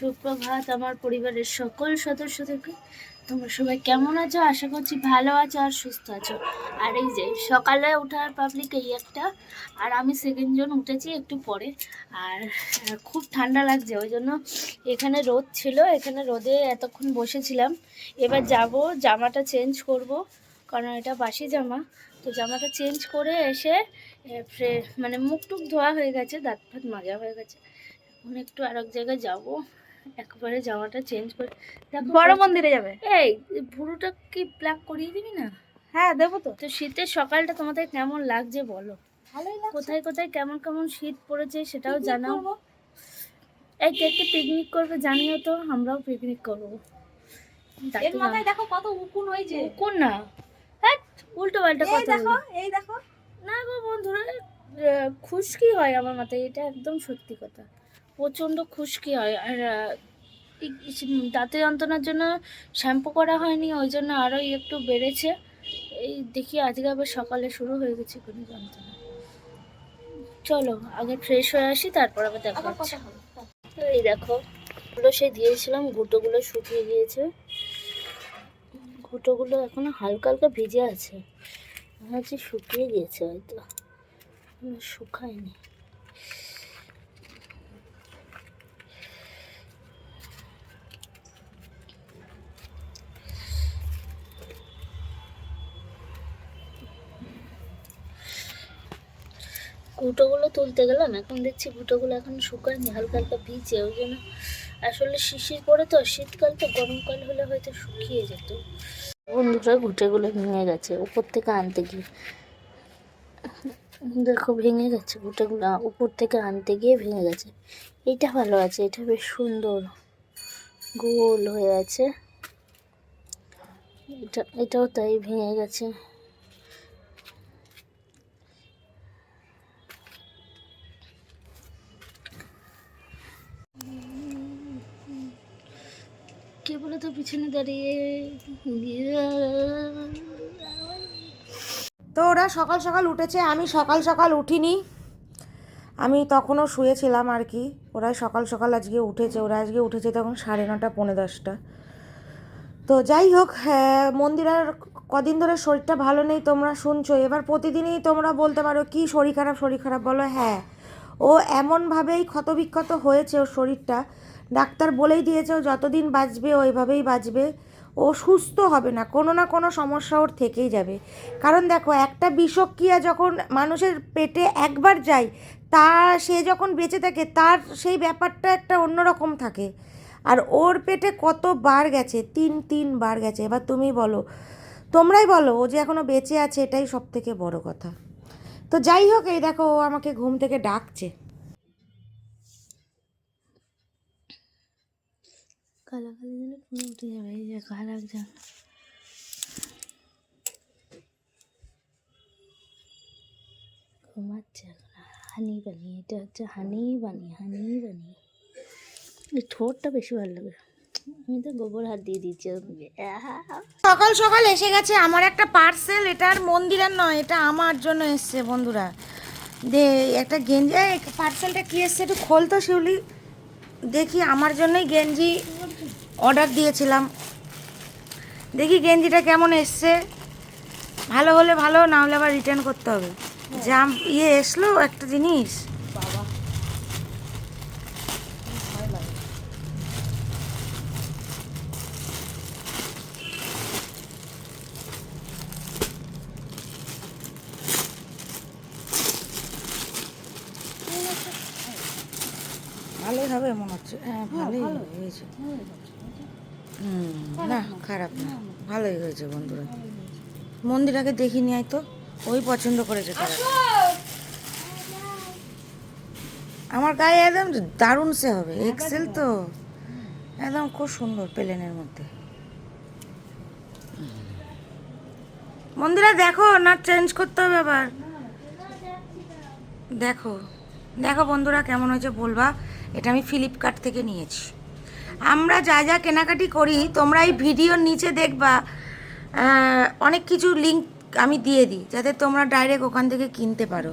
সুপ্রভাত আমার পরিবারের সকল সদস্যদেরকে তোমরা সবাই কেমন আছো? আশা করছি ভালো আছো আর সুস্থ আছো। আর এই যে, সকালে ওঠার পাবলিক এই একটা, আর আমি সেকেন্ড জন উঠেছি একটু পরে। আর খুব ঠান্ডা লাগছে, ওই জন্য এখানে রোদ ছিল, এখানে রোদে এতক্ষণ বসেছিলাম। এবার যাব, জামাটা চেঞ্জ করব, কারণ এটা বাসি জামা। তো জামাটা চেঞ্জ করে এসে মানে মুখ টুক ধোয়া হয়ে গেছে, দাঁত ফাত মাজা হয়ে গেছে। এখন একটু আর এক জায়গায় যাব। একবারে জামাটা চেঞ্জ করে বড় মন্দিরে যাবে। এই ভুরুটা কি প্লাক করিয়ে দিবি না? হ্যাঁ দেবো তো। তো শীতের সকালটা তোমাদের কেমন লাগছে বলো? ভালোই কোথায় কোথায় কেমন কেমন শীত পড়েছে সেটাও জানাও। এই কে কে পিকনিক করবে জানিও তো আমরাও পিকনিক করব। এর মাথায় দেখো কত উকুন হয়েছে। উকুন না। হ্যাঁ উল্টো পাল্টা কথা দেখো এই দেখো। না গো বন্ধুরা খুশকি হয় আমার মাথায় এটা একদম সত্যি কথা। প্রচণ্ড খুশকি হয় আর দাঁতে যন্ত্রণার জন্য শ্যাম্পু করা হয়নি ওই জন্য আরোই একটু বেড়েছে। এই দেখি আজকে আবার সকালে শুরু হয়ে গেছে কোনো যন্ত্রণা। চলো আগে ফ্রেশ হয়ে আসি তারপর আবার দেখা হচ্ছে। তো এই দেখো গুলো সে দিয়েছিলাম গুঁটোগুলো শুকিয়ে গিয়েছে। গুঁটোগুলো এখনও হালকা হালকা ভিজে আছে। হচ্ছে শুকিয়ে গিয়েছে হয়তো। শুকায়নি। গুঁটোগুলো তুলতে গেলাম এখন দেখছি গুঁটোগুলো এখন শুকায়নি, হালকা হালকা ভিজে, ওই জন্য আসলে শিশির পড়ে তো, শীতকাল তো, গরমকাল হলে হয়তো শুকিয়ে যেত। বন্ধুরা ঘুটেগুলো ভেঙে গেছে, উপর থেকে আনতে গিয়ে। দেখো, ভেঙে গেছে ঘুটেগুলো উপর থেকে আনতে গিয়ে ভেঙে গেছে। এটা ভালো আছে, এটা বেশ সুন্দর, গোল হয়ে আছে। এটা, এটাও তাই ভেঙে গেছে। পিছনে দাঁড়িয়ে তো ওরা সকাল সকাল উঠেছে আমি সকাল সকাল উঠিনি। আমি তখনও শুয়েছিলাম আর কি। ওরা সকাল সকাল আজকে উঠেছে ওরা আজকে উঠেছে তখন সাড়ে নটা পৌনে দশটা। তো যাই হোক হ্যাঁ, মন্দিরার কদিন ধরে শরীরটা ভালো নেই তোমরা শুনছো। এবার প্রতিদিনই তোমরা বলতে পারো কি শরীর খারাপ শরীর খারাপ? বলো হ্যাঁ। ও এমনভাবেই ক্ষতবিক্ষত হয়েছে ওর শরীরটা। ডাক্তার বলেই দিয়েছে, ও যতদিন বাঁচবে ওইভাবেই বাঁচবে। ও সুস্থ হবে না, কোনো না কোনো সমস্যা ওর থেকেই যাবে। কারণ দেখো, একটা বিষক্রিয়া যখন মানুষের পেটে একবার যায়, তা সে যখন বেঁচে থাকে, তার সেই ব্যাপারটা একটা অন্যরকম থাকে। আর ওর পেটে কতবার গেছে? তিন, তিনবার গেছে। এবার তুমি বলো, তোমরাই বলো, ও যে এখনও বেঁচে আছে, এটাই সব থেকে বড় কথা। তো যাই হোক, এই দেখো, ও আমাকে ঘুম থেকে ডাকছে। কালা কালি দিলে পুরো উঠে যাবে। এই যে কালা একজন ঘুমাচ্ছে হানি বানি, এটা হচ্ছে হানি বানি হানি বানি। এই ঠোঁটটা বেশি ভালো লাগে। আমি তো গোবর হাত দিয়ে দিচ্ছি! সকাল সকাল এসে গেছে আমার একটা পার্সেল এটা আর মন্দিরের নয়, এটা আমার জন্য এসছে বন্ধুরা। দে, একটা গেঞ্জি পার্সেলটা কি এসছে একটু খোল তো, শিউলি। দেখি আমার জন্যই গেঞ্জি অর্ডার দিয়েছিলাম। দেখি গেঞ্জিটা কেমন এসছে। ভালো হলে ভালো, না হলে আবার রিটার্ন করতে হবে। জাম ইয়ে এসলো একটা জিনিস। ভালোই হবে মনে হচ্ছে। হ্যাঁ ভালোই হয়েছে। হুম না খারাপ না। ভালোই হয়েছে বন্ধুরা। মন্দিরাকে দেখিনি আয় তো। ওই পছন্দ করেছে খারাপ আমার গায়ে একদম দারুণ সে হবে। এক্সেল তো। একদম খুব সুন্দর প্লেনের মধ্যে। মন্দিরা দেখো না চেঞ্জ করতে হবে আবার। দেখো। দেখো বন্ধুরা কেমন হয়েছে বলবা? এটা আমি ফ্লিপকার্ট থেকে নিয়েছি। আমরা যা যা কেনাকাটি করি, তোমরা এই ভিডিওর নিচে দেখবা অনেক কিছু লিঙ্ক আমি দিয়ে দিই, যাতে তোমরা ডাইরেক্ট ওখান থেকে কিনতে পারো।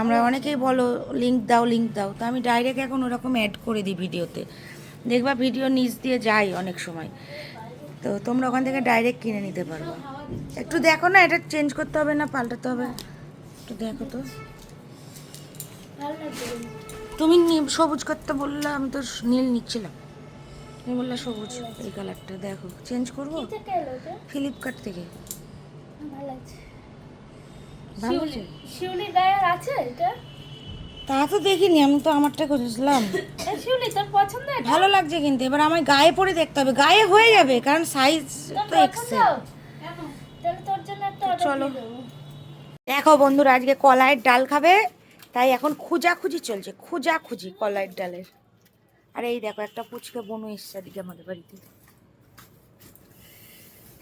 আমরা অনেকেই বলো লিঙ্ক দাও লিঙ্ক দাও। তো আমি ডাইরেক্ট এখন ওরকম অ্যাড করে দিই ভিডিওতে। দেখবা ভিডিও নিচ দিয়ে যায় অনেক সময়। তো তোমরা ওখান থেকে ডাইরেক্ট কিনে নিতে পারো একটু দেখো না, এটা চেঞ্জ করতে হবে না, পাল্টাতে হবে? একটু দেখো তো। তুমি সবুজ করতে বললে আমি তো নীল নিচ্ছিলাম। তুমি বললে সবুজ এই কালারটা দেখো চেঞ্জ করব? ফ্লিপকার্ট থেকে। ভালো শিউলি আছে? শিউলি গায়ে আছে এটা? তা তো দেখিনি আমি তো আমারটা খুঁজছিলাম শিউলি তোর পছন্দ এটা? ভালো লাগছে কিন্তু এবার আমায় গায়ে পরে দেখতে হবে। গায়ে হয়ে যাবে কারণ সাইজ তো এক্সেল চলো। দেখো বন্ধুরা আজকে কলাইয়ের ডাল খাবে তাই এখন খুঁজাখুঁজি চলছে খুঁজাখুঁজি কলাইয়ের ডালের। আর এই দেখো একটা পুচকে বনু এসছে এদিকে আমাদের বাড়িতে।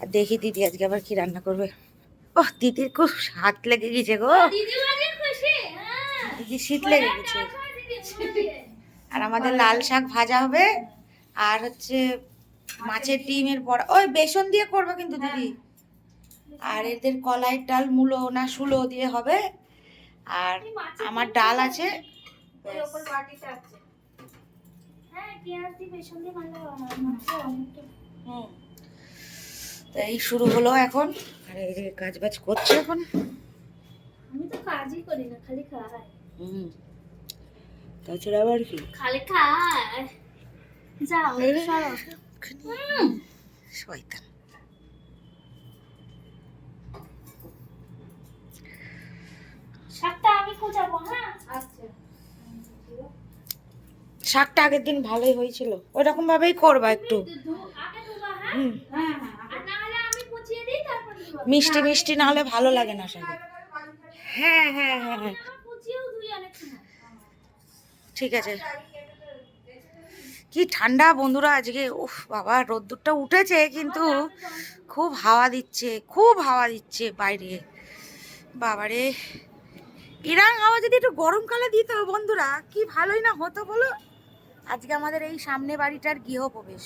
আর দেখি দিদি আজকে আবার কি রান্না করবে। ও দিদির খুব হাত লেগে গেছে গো। খুশি হ্যাঁ। দিদি শীত লেগে গেছে। আর আমাদের লাল শাক ভাজা হবে আর হচ্ছে মাছের ডিমের বড়া। ওই বেসন দিয়ে করবে কিন্তু দিদি। আর এদের কলাইয়ের ডাল মূলো না শুলো দিয়ে হবে। আর আমার ডাল আছে। হ্যাঁ। তো। এই শুরু হলো এখন। আর এই যে কাজ বাজ করছে এখন। আমি তো কাজই করি না খালি খাই। হুম। তাছাড়া আবার কি? খালি খাই। যাও শয়তান। শাকটা আমি কোচাবো হ্যাঁ? আচ্ছা। শাকটা আগের দিন ভালোই হয়েছিল। ওরকম ভাবেই করবা একটু। হ্যাঁ? হুম। হ্যাঁ হ্যাঁ মিষ্টি মিষ্টি না হলে ভালো লাগে না শাকে। হ্যাঁ হ্যাঁ হ্যাঁ হ্যাঁ। ঠিক আছে। কি ঠান্ডা বন্ধুরা আজকে। উফ বাবা রোদ্দুরটা উঠেছে কিন্তু খুব হাওয়া দিচ্ছে খুব হাওয়া দিচ্ছে বাইরে। বাবারে। ইরাং হাওয়া যদি একটু গরমকালে দিত বন্ধুরা, কি ভালোই না হতো বলো? আজকে আমাদের এই সামনে বাড়িটার গৃহপ্রবেশ।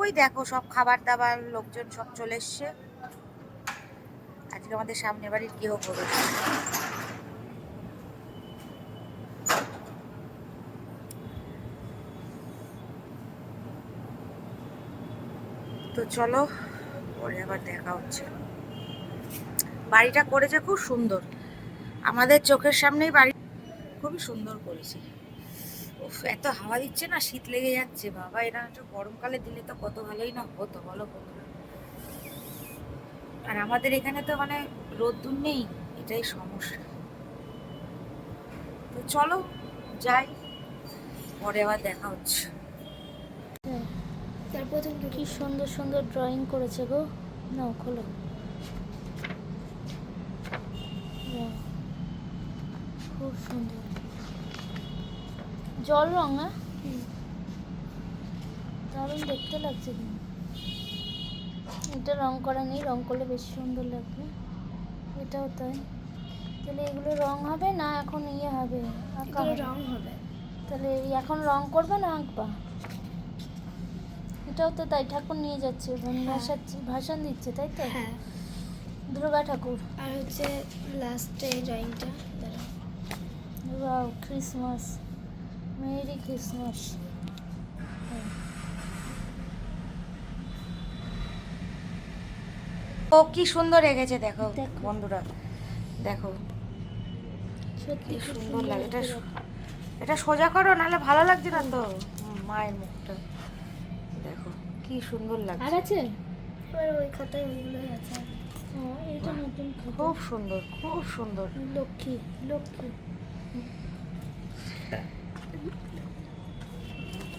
ওই দেখো সব খাবার দাবার, লোকজন সব চলে এসছে। আজকে আমাদের সামনে বাড়ির গৃহপ্রবেশ। তো চলো, পরে আবার দেখা হচ্ছে। বাড়িটা করেছে খুব সুন্দর। আমাদের চোখের সামনেই বাড়ি। খুবই সুন্দর করেছে। উফ, এত হাওয়া দিচ্ছে না, শীত লেগে যাচ্ছে। বাবা, এরা একটু গরমকালে দিলে তো কত ভালোই না হতো, বলো বন্ধুরা। আর আমাদের এখানে তো মানে রোদ্দুর নেই, এটাই সমস্যা। তো চলো, যাই, পরে আবার দেখা হচ্ছে। তারপর তুমি কি সুন্দর সুন্দর ড্রয়িং করেছে গো? না খোলো বাহ, খুব সুন্দর জল রং না দারুণ দেখতে লাগছে কিন্তু। এটা রং করা নেই রং করলে বেশি সুন্দর লাগবে। এটাও তাই। তাহলে এগুলো রং হবে না এখন ইয়ে হবে? রং হবে। তাহলে এখন রং করবে না আঁকবা? এটাও তো তাই ঠাকুর নিয়ে যাচ্ছে ভাষাচ্ছে ভাষণ দিচ্ছে তাই তো? হ্যাঁ। দুর্গা ঠাকুর। আর হচ্ছে লাস্টে ড্রয়িংটা ওয়াও ক্রিসমাস মেরি ক্রিসমাস ও কি সুন্দর এগেছে দেখো। বন্ধুরা। দেখো। কি সুন্দর লাগে। এটা এটা সোজা করো নাহলে ভালো লাগছে না তো। মায়ের মুখটা। দেখো কি সুন্দর আর লাগছে আছে? এবার ওই খাতায় ওইগুলোই আছে। খুব সুন্দর খুব সুন্দর। লক্ষ্মী লক্ষ্মী।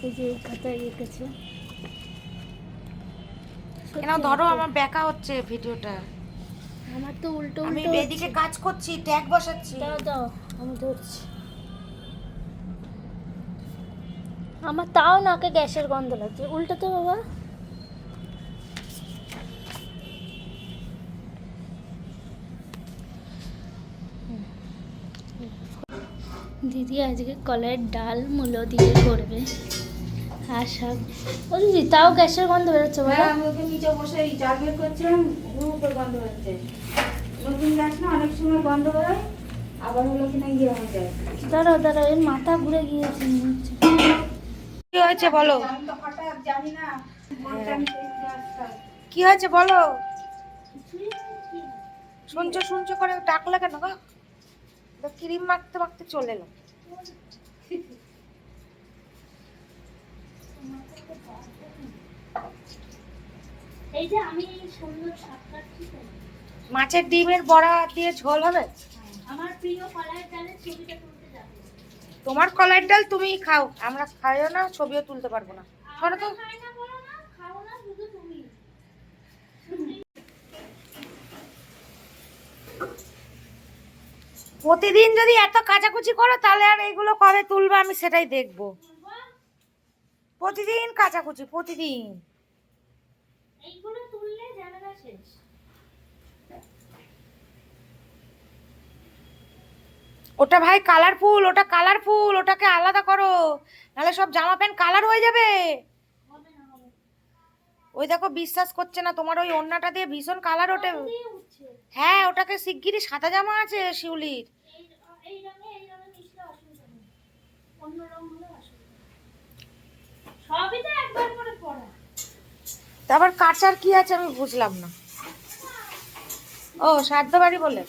এই যে খাতায় এঁকেছে কেন ধরো আমার ব্যাকা হচ্ছে ভিডিওটা। আমার তো উল্টো আমি এদিকে কাজ করছি ট্যাগ বসাচ্ছি। দাও দাও আমি ধরছি। আমার তাও নাকে গ্যাসের গন্ধ লাগছে। উল্টো তো বাবা। দিদি আজকে কলের ডাল মূলো দিয়ে করবে। আর শাক। ও দিদি তাও গ্যাসের গন্ধ বেরোচ্ছে বলো। হ্যাঁ, আমি ওকে নিচে বসে এই জাল বের করছিলাম উপর গন্ধ হচ্ছে নতুন গ্যাস না অনেক সময় গন্ধ বেরোয় আবার হলো কিনা ইয়ে হয়ে যায়। দাঁড়াও দাঁড়াও এর মাথা ঘুরে গিয়েছে। কি হয়েছে বলো? কি হয়েছে বলো? শুনছো শুনছো করে ডাকলে কেন গো? ক্রিম মাখতে মাখতে চলে এলো এই যে আমি সুন্দর শাক মাছের ডিমের বড়া দিয়ে ঝোল হবে? আমার প্রিয় কলার ডালের ছবিটা তুলতে যাব। তোমার কলার ডাল তুমি খাও আমরা খাইও না ছবিও তুলতে পারব না। সরো তো। খাই না বলো না খাও না শুধু তুমি প্রতিদিন যদি এত কাচাকুচি করো তাহলে আর এইগুলো কবে তুলবে আমি সেটাই দেখব। প্রতিদিন কাচাকুচি প্রতিদিন। এইগুলো তুললে ঝামেলা শেষ। ওটা ভাই কালারফুল ওটা কালারফুল ওটাকে আলাদা করো। নাহলে সব জামা প্যান্ট কালার হয়ে যাবে। ওই দেখো বিশ্বাস করছে না তোমার ওই ওড়নাটা দিয়ে ভীষণ কালার ওঠে। হ্যাঁ ওটাকে শিগগিরই সাদা জামা আছে শিউলির। তারপর কাঁচার কি আছে আমি বুঝলাম না। ও সাধ্য বাড়ি বলে।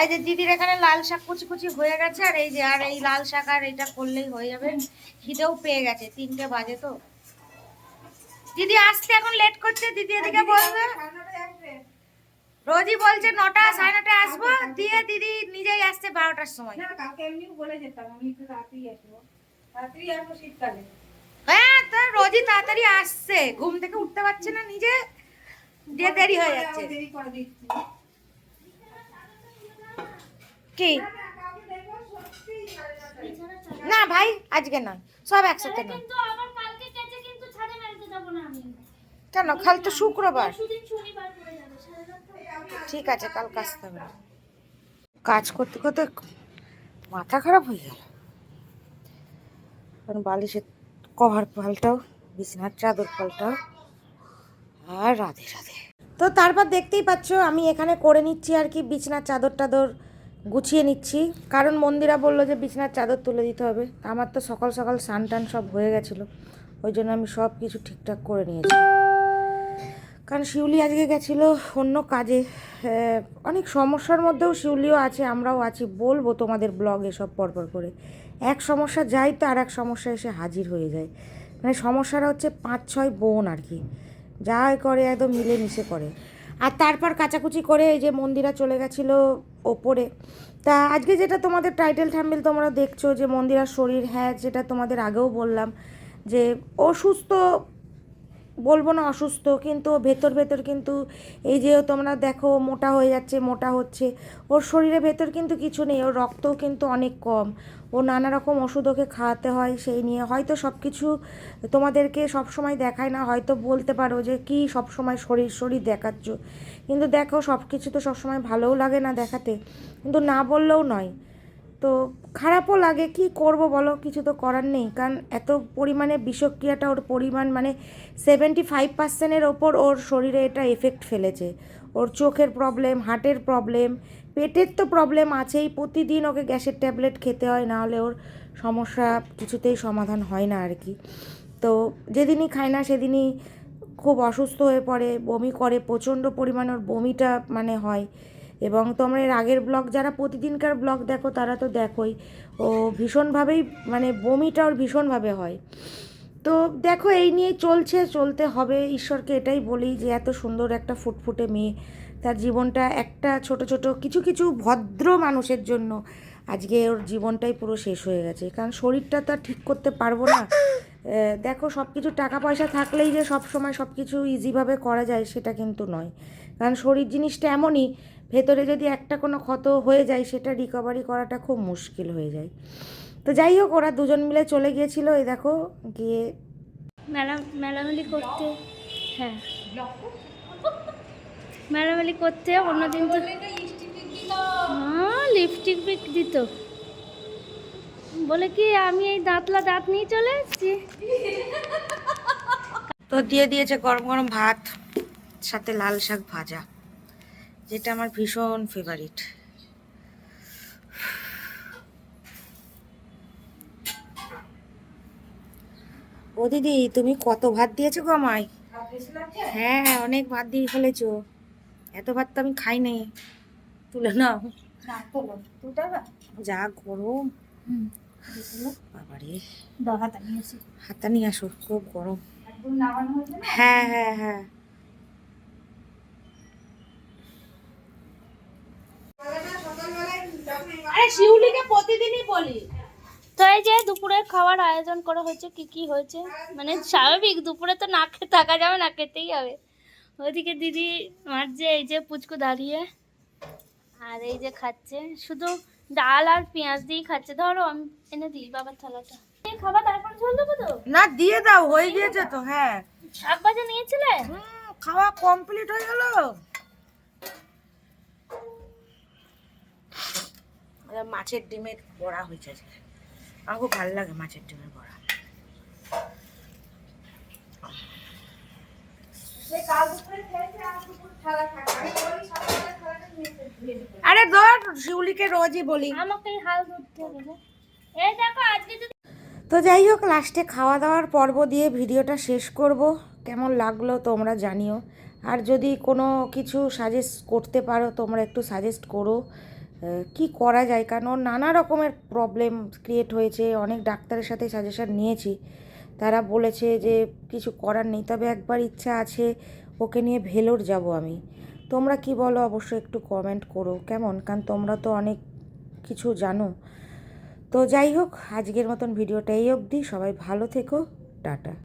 এই যে দিদির এখানে লাল শাক কুচি কুচি হয়ে গেছে আর এই যে আর এই লাল শাক আর এটা করলেই হয়ে যাবে। খিদেও পেয়ে গেছে তিনটে বাজে তো। দিদি আসতে এখন লেট করছে দিদি এদিকে বলবে রোজই বলছে নটা সাড়ে নটায় আসব দিয়ে দিদি নিজেই আসছে বারোটার সময়। কালকে এমনি বলে যেতাম আমি একটু তাড়াতাড়ি আসব। তাড়াতাড়ি আসব শীতকালে। হ্যাঁ তো রোজই তাড়াতাড়ি আসছে ঘুম থেকে উঠতে পারছে না নিজে দিয়ে দেরি হয়ে যাচ্ছে। দেরি কি? না ভাই আজকে নয় সব একসাথে নয়। কেন? কাল তো শুক্রবার। ঠিক আছে, কাল আসতে হবে কাজ করতে করতে মাথা খারাপ হয়ে গেল। কারণ বালিশের কভার পাল্টাও, বিছানার চাদর পাল্টাও, আর রাধে রাধে। তো তারপর দেখতেই পাচ্ছ, আমি এখানে করে নিচ্ছি আর কি বিছানার চাদর টাদর গুছিয়ে নিচ্ছি। কারণ মন্দিরা বলল যে বিছানার চাদর তুলে দিতে হবে। আমার তো সকাল সকাল স্নান টান সব হয়ে গেছিল। ওই জন্য আমি সব কিছু ঠিকঠাক করে নিয়েছি। কারণ শিউলি আজকে গেছিল অন্য কাজে অনেক সমস্যার মধ্যেও শিউলিও আছে, আমরাও আছি, বলব তোমাদের ব্লগে সব পরপর করে। এক সমস্যা যাই তো আর এক সমস্যা এসে হাজির হয়ে যায়। মানে সমস্যাটা হচ্ছে পাঁচ, ছয় বোন আর কি, যাই করে একদম মিলেমিশে করে। আর তারপর কাচাকুচি করে এই যে মন্দিরা চলে গেছিল ওপরে। তা আজকে যেটা তোমাদের টাইটেল থ্যাম্বেল তোমরা দেখছ যে মন্দিরার শরীর হ্যাঁ যেটা তোমাদের আগেও বললাম যে অসুস্থ বলব না অসুস্থ, কিন্তু ভেতর ভেতর কিন্তু এই যে তোমরা দেখো মোটা হয়ে যাচ্ছে, মোটা হচ্ছে, ওর শরীরে ভেতর কিন্তু কিছু নেই, ওর রক্তও কিন্তু অনেক কম, ও নানা রকম ওষুধ ওকে খাওয়াতে হয়, সেই নিয়ে হয়তো সব কিছু তোমাদেরকে সব সময় দেখায় না, হয়তো বলতে পারো যে কি সব সময় শরীর শরীর দেখাচ্ছ, কিন্তু দেখো সব কিছু তো সবসময় ভালোও লাগে না দেখাতে, কিন্তু না বললেও নয়। তো খারাপও লাগে, কি করব বলো? কিছু তো করার নেই। কারণ এত পরিমাণে বিষক্রিয়াটা, ওর পরিমাণ মানে সেভেন্টি ফাইভ পার্সেন্টের ওপর ওর শরীরে এটা এফেক্ট ফেলেছে। ওর চোখের প্রবলেম হার্টের প্রবলেম পেটের তো প্রবলেম আছেই। প্রতিদিন ওকে গ্যাসের ট্যাবলেট খেতে হয়, না হলে ওর সমস্যা কিছুতেই সমাধান হয় না আর কি তো যেদিনই খায় না, সেদিনই খুব অসুস্থ হয়ে পড়ে, বমি করে, প্রচণ্ড পরিমাণে ওর বমিটা মানে হয়। এবং তোমরা এর আগের ব্লগ, যারা প্রতিদিনকার ব্লগ দেখো, তারা তো দেখোই। ও ভীষণভাবেই মানে বমিটা ওর ভীষণভাবে হয়। তো দেখো, এই নিয়ে চলছে, চলতে হবে। ঈশ্বরকে এটাই বলি যে, এত সুন্দর একটা ফুটফুটে মেয়ে। তার জীবনটা একটা ছোট ছোট, কিছু কিছু ভদ্র মানুষের জন্য। আজকে ওর জীবনটাই পুরো শেষ হয়ে গেছে। কারণ শরীরটা তো আর ঠিক করতে পারব না। দেখো সব কিছু টাকা পয়সা থাকলেই যে সব সময় সব কিছু ইজিভাবে করা যায়, সেটা কিন্তু নয়। কারণ শরীর জিনিসটা এমনই ভেতরে যদি একটা কোনো ক্ষত হয়ে যায় সেটা রিকভারি করাটা খুব মুশকিল হয়ে যায়। তো যাই হোক ওরা দুজন মিলে চলে গিয়েছিল এই দেখো গিয়ে মেলা মেলামেলি করতে হ্যাঁ। মেলামেলি করতে অন্যদিন তো হ্যাঁ লিপস্টিক পিক দিত। বলে কি আমি এই দাঁতলা দাঁত নিয়ে চলে এসেছি। তো দিয়ে দিয়েছে গরম গরম ভাত সাথে লাল শাক ভাজা। যেটা আমার ভীষণ ফেভারিট ও দিদি তুমি কত ভাত দিয়েছ গো আমায়? হ্যাঁ অনেক ভাত দিয়ে ফেলেছো। এত ভাত তো আমি খাই নাই। তুলে নাও। যা গরম। বাবারে। হাতা নিয়ে আসো খুব গরম। হ্যাঁ হ্যাঁ হ্যাঁ। আরে শিউলিকে প্রতিদিনই বলি। তো এই যে দুপুরে খাওয়ার আয়োজন করা হয়েছে কি কি হয়েছে? মানে স্বাভাবিক দুপুরে তো না খেয়ে থাকা যাবে না খেতেই হবে। ওইদিকে দিদি আমার যে এই যে পুচকু দাঁড়িয়ে। আর এই যে খাচ্ছে শুধু ডাল আর পেঁয়াজ দিয়েই খাচ্ছে। ধরো আমি এনে দিই বাবার থালাটা। এই খাবার তারপর ঝোল দেবো তো? না দিয়ে দাও হয়ে গিয়েছে তো হ্যাঁ। শাক ভাজা নিয়েছিলে? হুম, খাওয়া কমপ্লিট হয়ে গেল। মাছের ডিমের বড়া হয়েছে আজকে। আমার খুব ভালো লাগে মাছের ডিমের বড়া। আর ধর শিউলিকে রোজই বলি। আমাকে হাল ধরতে হবে এই দেখো আজকে তো যাই হোক লাস্টে খাওয়া দাওয়ার পর্ব দিয়ে ভিডিওটা শেষ করব। কেমন লাগল তোমরা জানিও। আর যদি কোনো কিছু সাজেস্ট করতে পারো তোমরা একটু সাজেস্ট করো। কি করা যায়? কারণ নানা রকমের প্রবলেম ক্রিয়েট হয়েছে। অনেক ডাক্তারের সাথে সাজেশন নিয়েছি। তারা বলেছে যে, কিছু করার নেই। তবে একবার ইচ্ছা আছে, ওকে নিয়ে ভেলোর যাব আমি। তোমরা কি বলো? অবশ্যই একটু কমেন্ট করো। কেমন? কারণ তোমরা তো অনেক কিছু জানো। তো যাই হোক, আজকের মতন ভিডিওটা এই অবধি। সবাই ভালো থেকো। টাটা।